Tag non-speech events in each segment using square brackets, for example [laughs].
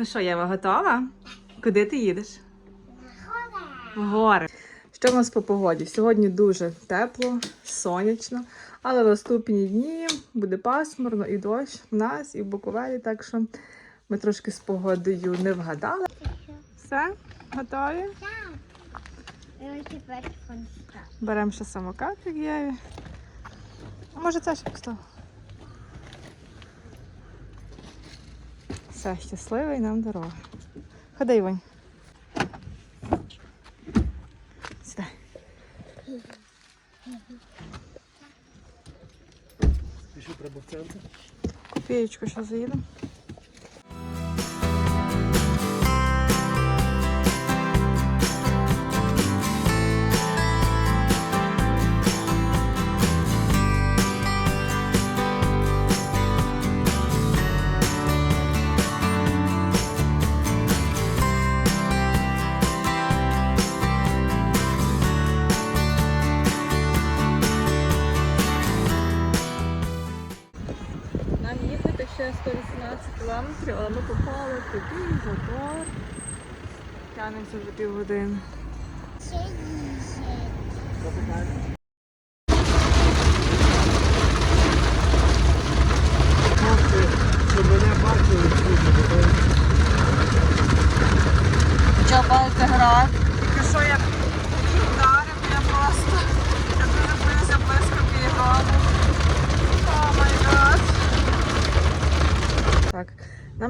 Ну що, Єва, готова? Куди ти їдеш? В гори. Що в нас по погоді? Сьогодні дуже тепло, сонячно, але в наступні дні буде пасмурно і дощ в нас, і в Буковелі, так що ми трошки з погодою не вгадали. Все, готові? Беремо ще самокатик Єві. А може це ще постав? Все, щасливий нам дорога. Ходи, Івань. Сідай. Пішу треба в центр. Копієчку ще заїдемо.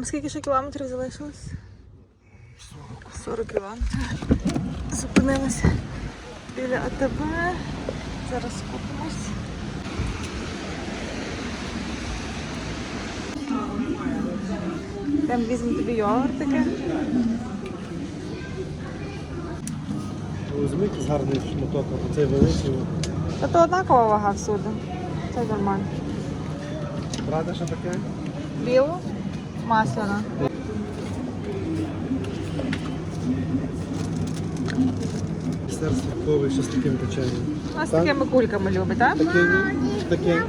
Нам скільки ще кілометрів залишилось? 40. 40 кілометрів. Зупинимося біля АТБ. Зараз купимось. Там візьмемо тобі йогуртики. візьміть з гарний шматок, а цей великий. Та то однакова вага всюди. Це нормально. Брати що таке? Білу, масляна. Сер сливковий, що з таким печенням. Нас Так. такими кульками любить, так? Таке? Таке.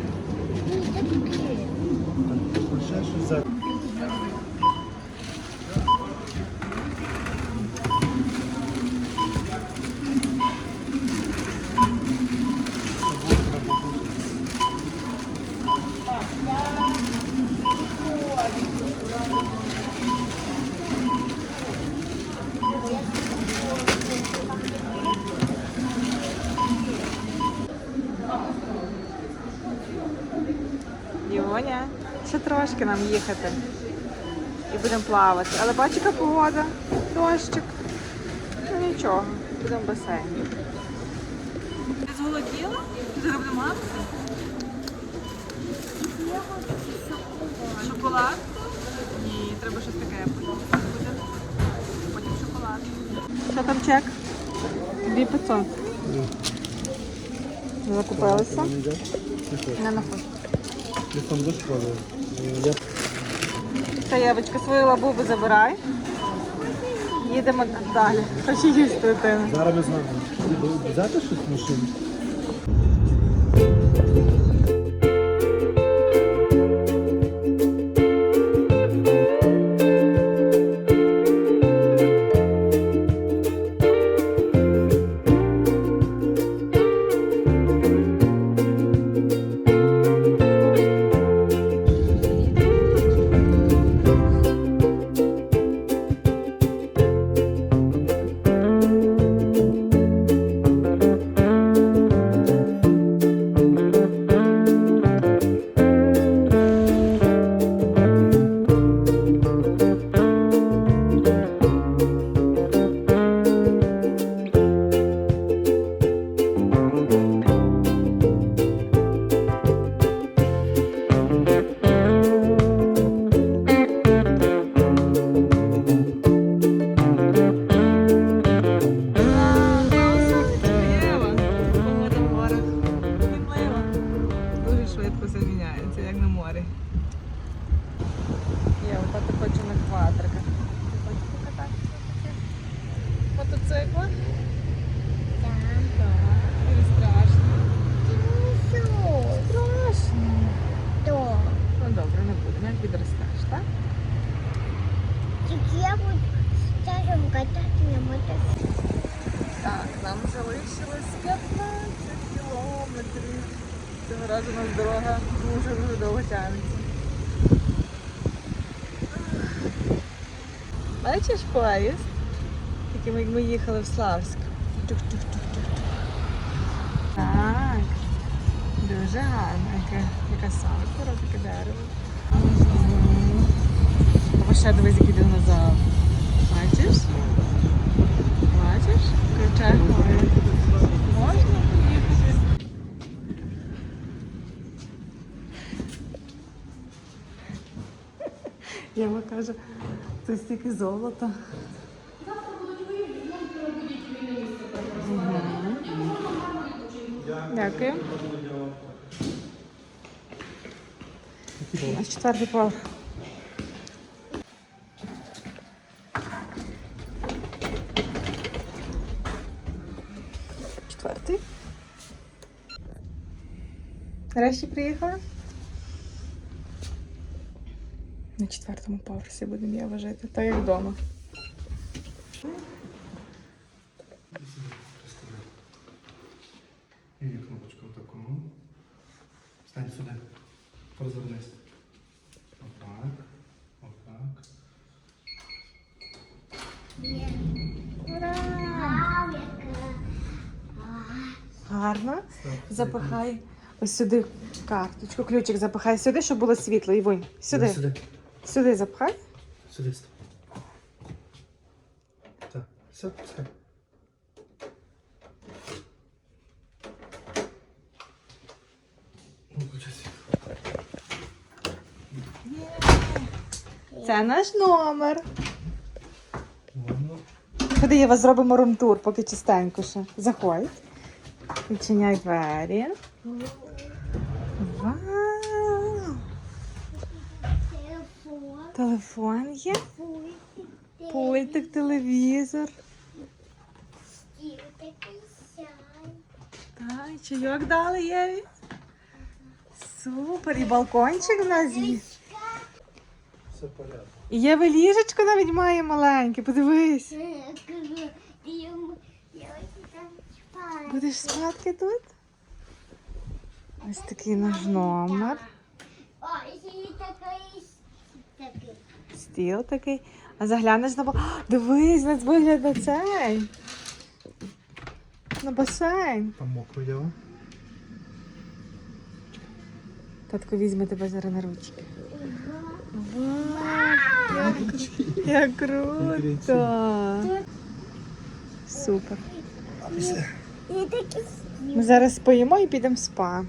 І будемо плавати. Але бачиш, яка погода, дощик. Ну нічого, будемо в басейні. Ти зголоділа? Ти зараз будемо? Шоколад? Ні, треба щось таке потім. Шоколад. Що там чек? 2500. Закупилися. Не йде? Не Та Євочка, свою лабубу забирай. Їдемо далі. Хочу їсти. Зараз ми з. Взяти щось в машину? Бачиш поїзд? Таким як ми їхали в Славськ. Так. Дуже гарно. Яке, яка сакура, таке дерево. Або ще дивись, який динозавр. Бачиш? Бачиш? Гори. Можна поїхати? Яма каже, це стільки золота. Мгм. Дякую. Наш четвертий поверх. Четвертий. Нарешті приїхала. На четвертому поверсі будемо я жити, так як вдома. І кнопочку таку. ну. Стань сюди. Розвернись. Отак. Отак. Гарно. Запихай ось сюди карточку, ключик запихай сюди, щоб було світло. І винь. Сюди. Сюди. Сюди запхай. Сюди став. Так. Все, пускай. Ну. Це наш номер. Ходи, я вас зробимо румтур, поки чистенько ще. Заходь. Відчиняй двері. Вау! Телефон. Є, Пультик. телевізор. Так, чайок дали Єві. Супер, і балкончик в нас є. Все порядок. І Єві ліжечко навіть має маленьке, подивись. Будеш спадки тут? Ось такий наш номер. О, і такий, такий. Стіл такий. А заглянеш на А, Дивись, на вигляд на цей. На басейн. Там мокро діло. Татко візьме тебе зараз на ручки. Вау, як, як круто. Супер. Ми зараз поїмо і підемо в спа.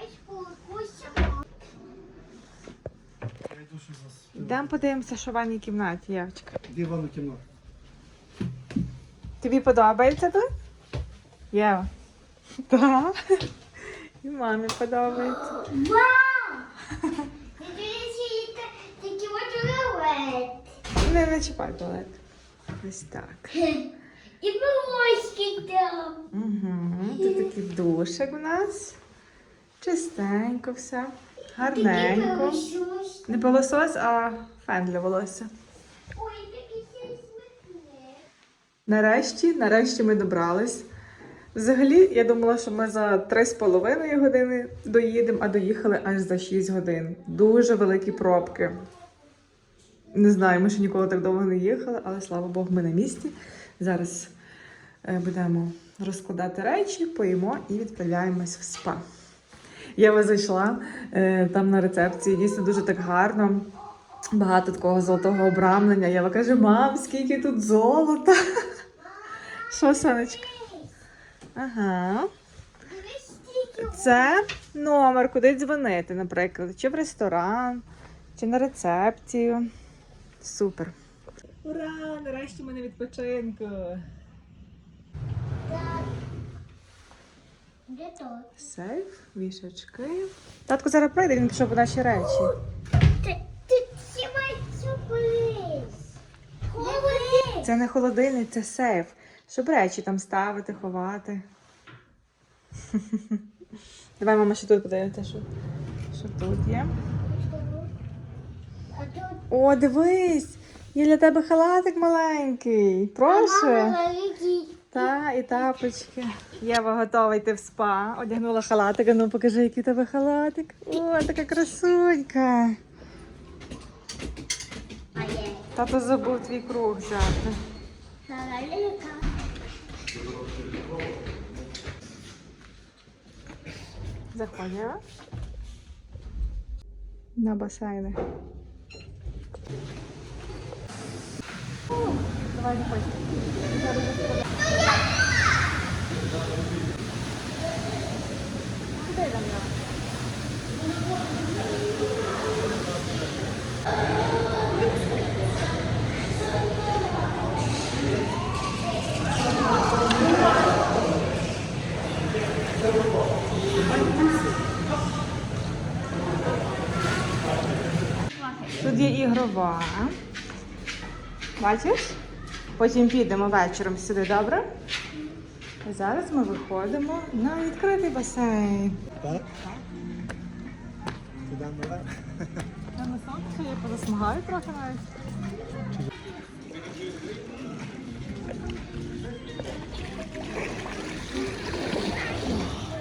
щось покусимо. Я йду, що вас. Йдемо подивимося, що в ванній кімнаті, Явчика. Іди в ванну кімнату. Тобі подобається тут? Єва? [laughs] Так. І мамі подобається. Дивишся, такі от туалет. Не, не чіпай туалет. Ось так. [laughs] І волоски там. Угу. Тут такий душик у нас. Чистенько все. Гарненько. Не пилосос, а фен для волосся. Ой, такий. Нарешті, нарешті ми добрались. Взагалі, я думала, що ми за 3,5 години доїдемо, а доїхали аж за 6 годин. Дуже великі пробки. Не знаю, ми ще ніколи так довго не їхали, але слава Богу, ми на місці. Зараз е, будемо розкладати речі, поїмо і відправляємось в спа. Я зайшла е, там на рецепції, дійсно дуже так гарно. Багато такого золотого обрамлення. Я каже, мам, скільки тут золота. [laughs] Що, сонечко? Ага. Це номер, куди дзвонити, наприклад, чи в ресторан, чи на рецепцію. Супер. Ура! Нарешті ми на відпочинку. Сейф, вішачки. Татко зараз прийде, він пішов по наші речі. Це не холодильник, це сейф. Щоб речі там ставити, ховати. [laughs] Давай, мама, ще тут подивимося, що, що тут є. О, дивись! Є для тебе халатик маленький. Прошу. Та, і тапочки. Єва готова йти в спа. Одягнула халатик. А Ну покажи, який тебе халатик. О, така красунька. Тато забув твій круг взяти. Єва. На басейни. Давай, заходь. Куди йдемо? Єва? Тут є ігрова. Бачиш? Потім підемо вечором сюди, добре? Зараз ми виходимо на відкритий басейн. Так? Туди наверх. Я на сонце, я позасмагаю трохи навіть.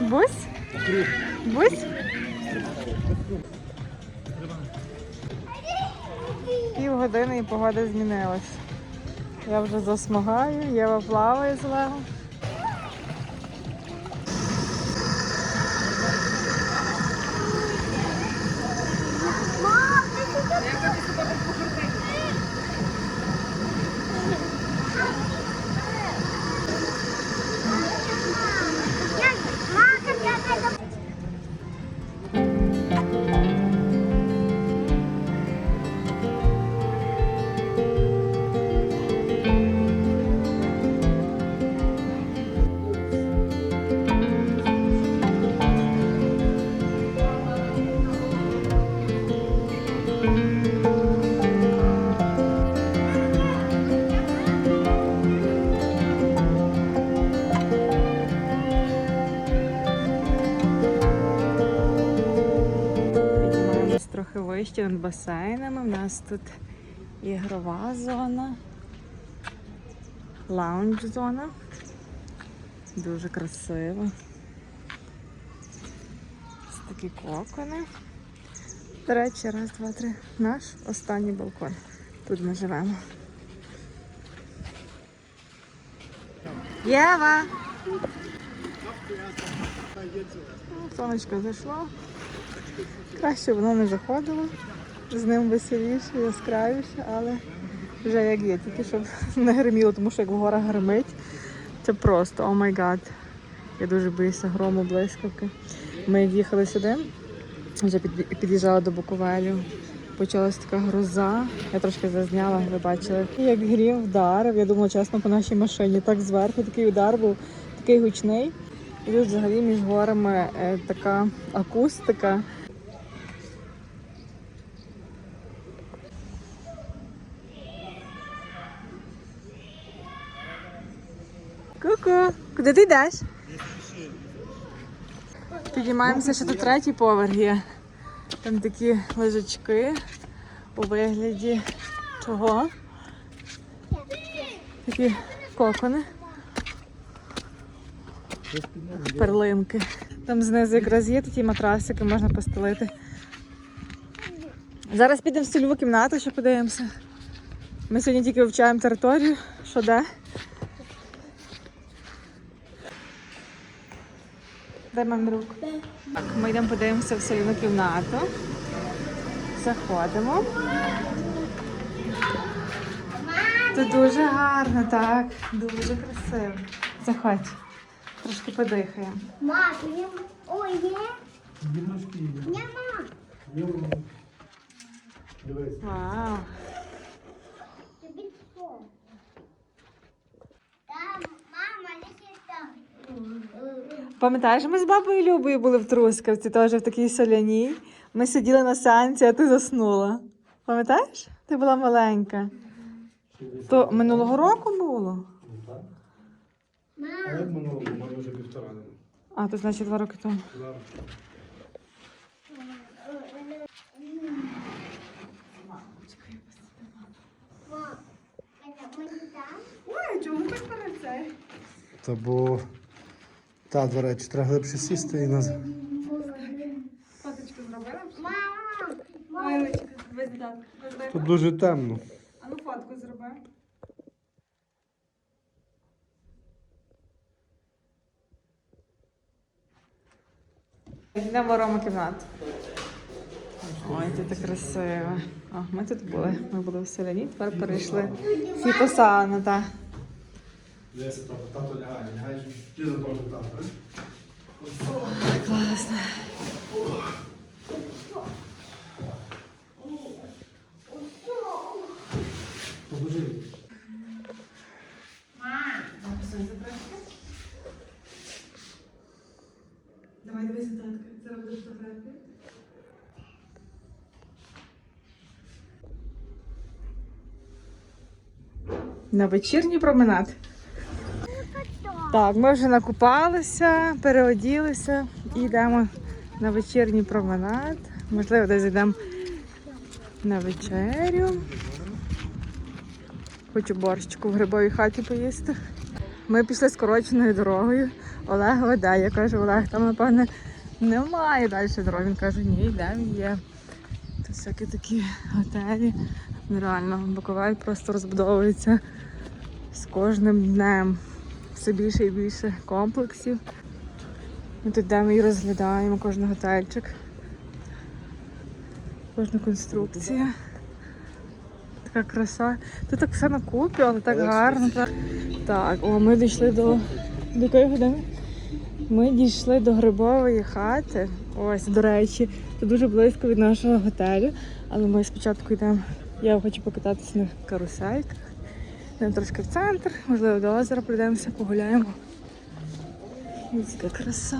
Бусь? Бусь? Пів години і погода змінилась. Я вже засмагаю, Єва плаває з Лего. Вище над басейнами. У нас тут ігрова зона, лаунж зона. Дуже красиво. Ось такі кокони. До речі, раз, два, три. Наш останній балкон. Тут ми живемо. Єва! Сонечко зайшло. Краще воно не заходило. З ним веселіше, яскравіше, але вже як є, тільки щоб [laughs] не гриміло, тому що як в гримить, це просто, о май гад. Я дуже боюся грому блискавки. Ми їхали сюди, вже під- під'їжджали до Буковелю. Почалась така гроза. Я трошки зазняла, ви бачили. І як грім вдарив, я думала, чесно, по нашій машині. Так зверху такий удар був, такий гучний. І тут взагалі між горами е, така акустика. Куди ти йдеш? Підіймаємося, що тут третій поверх є. Там такі лежачки у вигляді чого? Такі кокони. Перлинки. Там знизу якраз є такі матрасики, можна постелити. Зараз підемо в стільову кімнату, ще подивимося. Ми сьогодні тільки вивчаємо територію. Що де? Дай мамі руку. Так, ми йдемо подивимося в стільову кімнату. Заходимо. Тут дуже гарно, так. Дуже красиво. Заходь. Трошки подихаємо. Ма. Ой, є. Нема. Дивись. Вау. Пам'ятаєш, ми з бабою Любою були в Трускавці, теж в такій соляній. Ми сиділи на санці, а ти заснула. Пам'ятаєш? Ти була маленька. То минулого року було? А як минулого року? У вже півтора. А, то значить два роки тому. Ой, чому ти перед це? Та бо та, до речі, треба глибше сісти і нас. Фоточку зробила? Мама, дат. Тут дуже темно. А ну фотку зроби. Йдемо Рома кімнату. Ой, тут так красиво. О, ми тут були. Ми були в селяні, тепер перейшли в фітосауну, так. Десь там, тато лягає, лягаєш, ти за там, так? Класно. Поможи. Давай дивися, татка. Зараз буде фотографія. На вечірній променад. Так, ми вже накупалися, переоділися і йдемо на вечірній променад. Можливо, десь йдемо на вечерю. Хочу борщику в грибовій хаті поїсти. Ми пішли скороченою дорогою. Олег веде. Я кажу, Олег, там, напевне, немає далі дороги. Він каже, ні, йдемо, є. Тут всякі такі готелі. Нереально, Буковель просто розбудовується з кожним днем. Все більше і більше комплексів. Ми тут йдемо і розглядаємо кожен готельчик. Кожна конструкція. Така краса. Тут так все на купі, але так гарно. Так, так о, ми дійшли до. До якої години? Ми дійшли до грибової хати. Ось, до речі, це дуже близько від нашого готелю. Але ми спочатку йдемо. Я хочу покататися на карусельках. Йдемо трошки в центр, можливо, до озера прийдемося, погуляємо. Яка краса.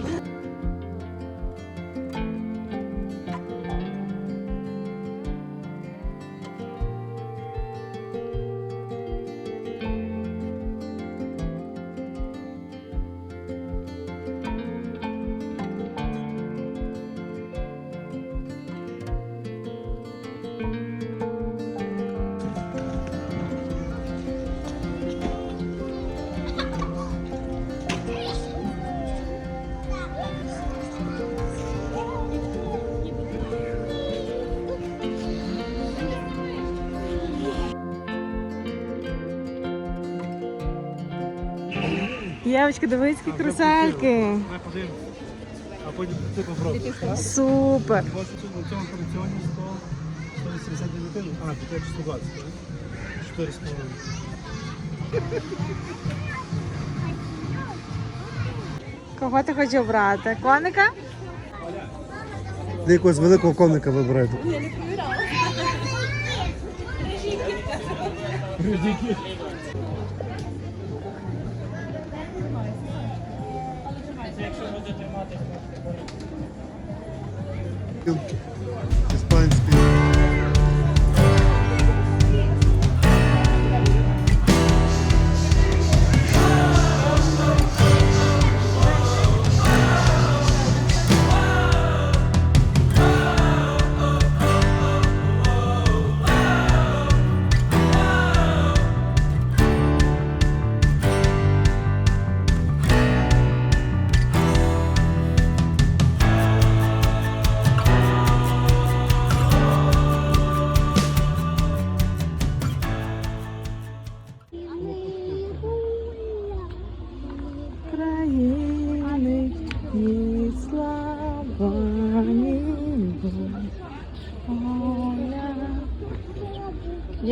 Дівчатка, дивись, які красельки. А потім ти попробуєш. Супер. У тут на цьому колекціоні 100, 180 дитину. А, 520, так? 4 з половиною. Кого ти хочеш обрати? Коника? Ти якогось великого коника вибирайте. Іспанський.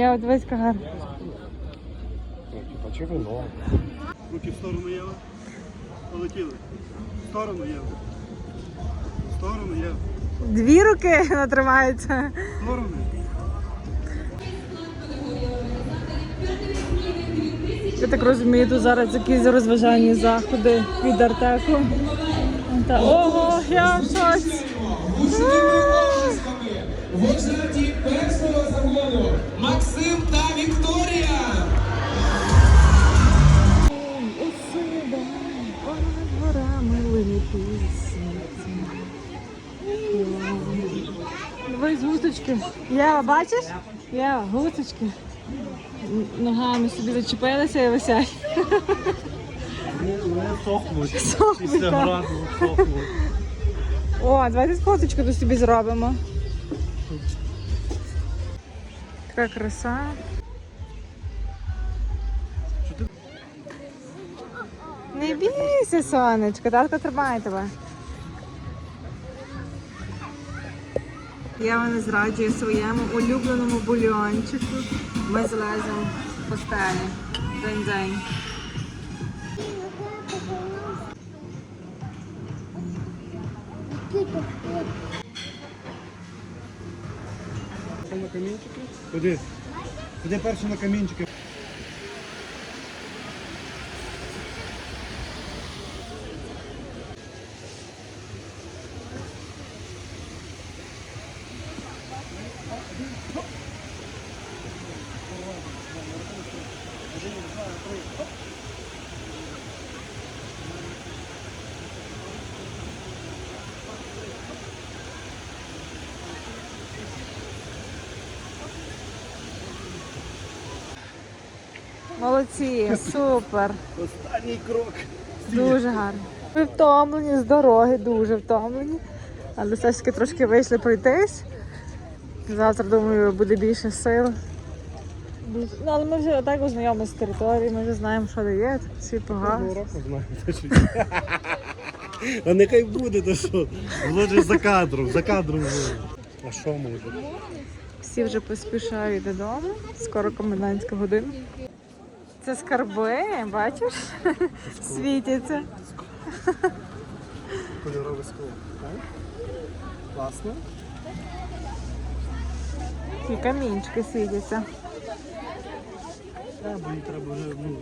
От. Чи вино? Руки в сторону Єва. Полетіли. В сторону Єва. В сторону Єва. Дві руки натримаються. В сторону. Я так розумію, тут зараз якісь розважальні заходи від Артеку. Та ого, я в шоці. Гусочки. Єва, бачиш? Єва, гусочки. Ногами собі зачепилися і висять. Вони сохнуть. Сохнуть, Після так. граду сохнуть. О, давайте фоточку тут собі зробимо. Така краса. Не бійся, сонечко, татко тримає тебе. Я вам зраджую своєму улюбленому бульйончику. Ми злеземо в постелі. День-день. На камінчики? Куди? Куди перші на камінчики? Молодці, супер. Останній крок. Дуже гарно. Ми втомлені з дороги, дуже втомлені. Але все ж таки трошки вийшли пройтись. Завтра, думаю, буде більше сил. Ну, але ми вже так ознайомилися з територією, ми вже знаємо, що де є, всі погано. [laughs] А нехай буде, то що? Ж за кадром, за кадром. А що може? Всі вже поспішають додому. Скоро комендантська година. Це скарби, бачиш? Світяться. Кольорове скло. Класно. І камінчики світяться. Треба, їй треба вже, ну.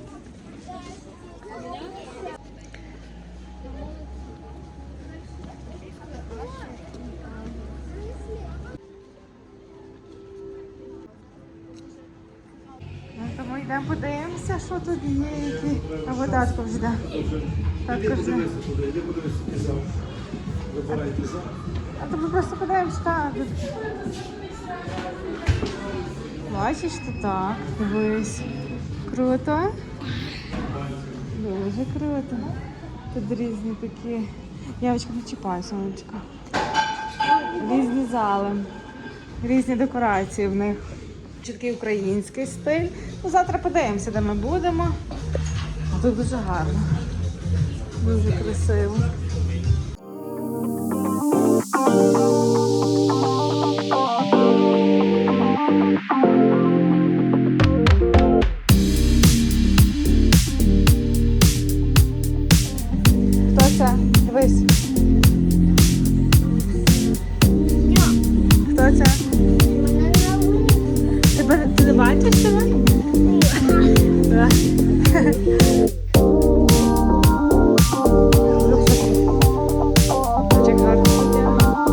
Ну, тому йдемо подивимося, що тут є. Які... Або татко вже йде. Татко вже. А то ми просто подивимося, так. Бачиш, то так. Дивись. Круто. Дуже круто. Тут різні такі. Явочка, не чіпай, сонечко. Різні зали. Різні декорації в них. Чіткий український стиль. Ну, завтра подивимося, де ми будемо. А тут дуже гарно. Дуже красиво. Хто